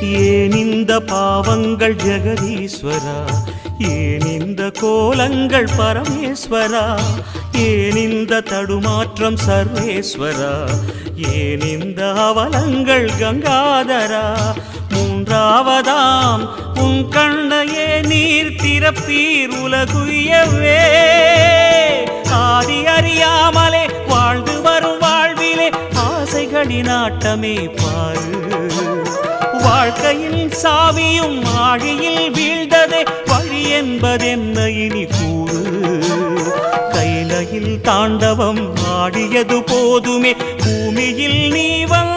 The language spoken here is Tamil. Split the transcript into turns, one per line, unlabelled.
ஏன் இந்த பாவங்கள் ஜெகதீஸ்வரா? ஏன் இந்த கோலங்கள் பரமேஸ்வரா? ஏன் இந்த தடுமாற்றம் சர்வேஸ்வரா? ஏன் இந்த அவலங்கள் கங்காதரா? மூன்றாவதாம் உன் கண்ணையே நீர் திறப்பீர் உலகுயவே. ஆதி அறியாமலே வாழ்ந்து வரும் வாழ்விலே ஆசைகளின் ஆட்டமே பாரு. வாழ்க்கையில் சாவியும் ஆழியில் வீழ்ந்ததே வழி என்பதென்ன இனி கூறு? கைலையில் தாண்டவம் ஆடியது போதுமே பூமியில் நீ வந்த